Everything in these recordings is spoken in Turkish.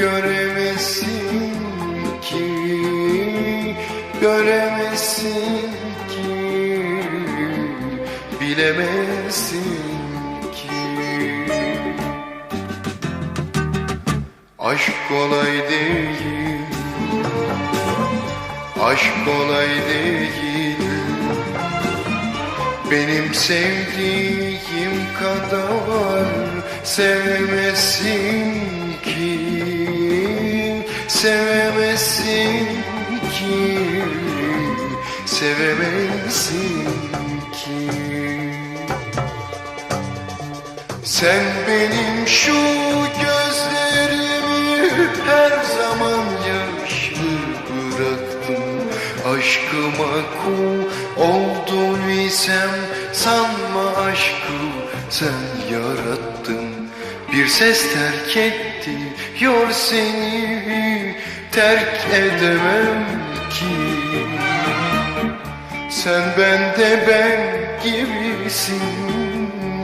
Göremezsin ki Göremezsin ki Bilemezsin ki. Aşk kolay değil Aşk kolay değil. Benim sevdiğim kadar Sevemezsin ki Sevemezsin ki Sevemezsin ki. Sen benim şu gözlerimi her zaman yaşlı bıraktın. Aşkıma kul oldun isem sanma aşkı sen yarattın Bir ses terk etti yor seni terk edemem ki. Sen bende ben gibisin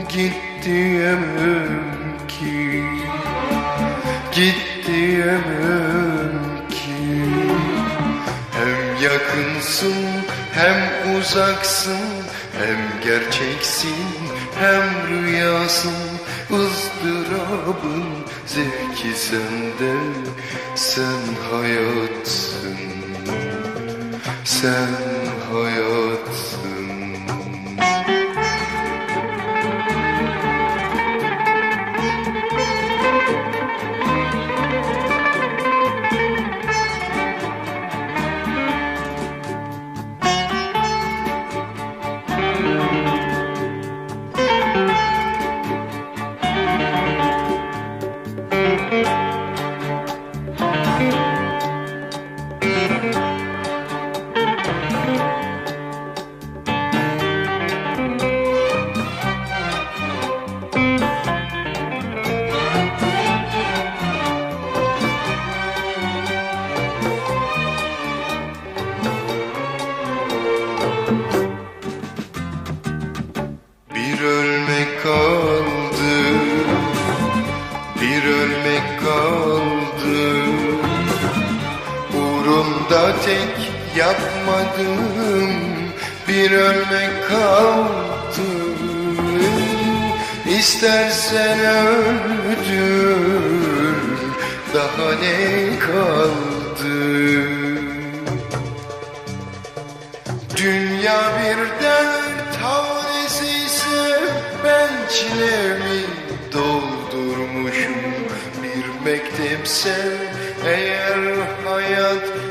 Git diyemem ki. Git diyemem ki. Hem yakınsın hem uzaksın Hem gerçeksin hem rüyasın ızdırabın zevki sende Sen hayatsın. Sen hayatsın Uğrunda tek yapmadım Bir ölmek kaldı. İstersen öldür Daha ne kaldı? Dünya bir dert tanesi ise ben çilemi doldurmuşum. Bir mektepse eğer hayat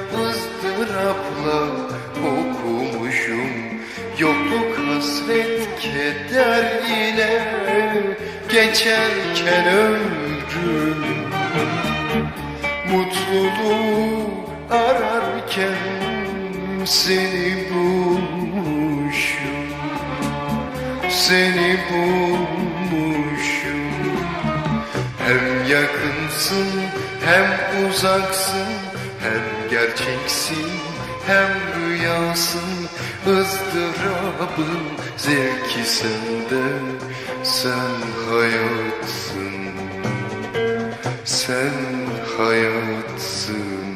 ızdırapla okumuşum. Yokluk hasret keder ile geçerken ömrüm Mutluluğu ararken seni bulmuşum. Seni bulmuşum. Hem yakınsın hem uzaksın Hem gerçeksin hem rüyasın ızdırabın zevki sende Sen hayatsın. Sen hayatsın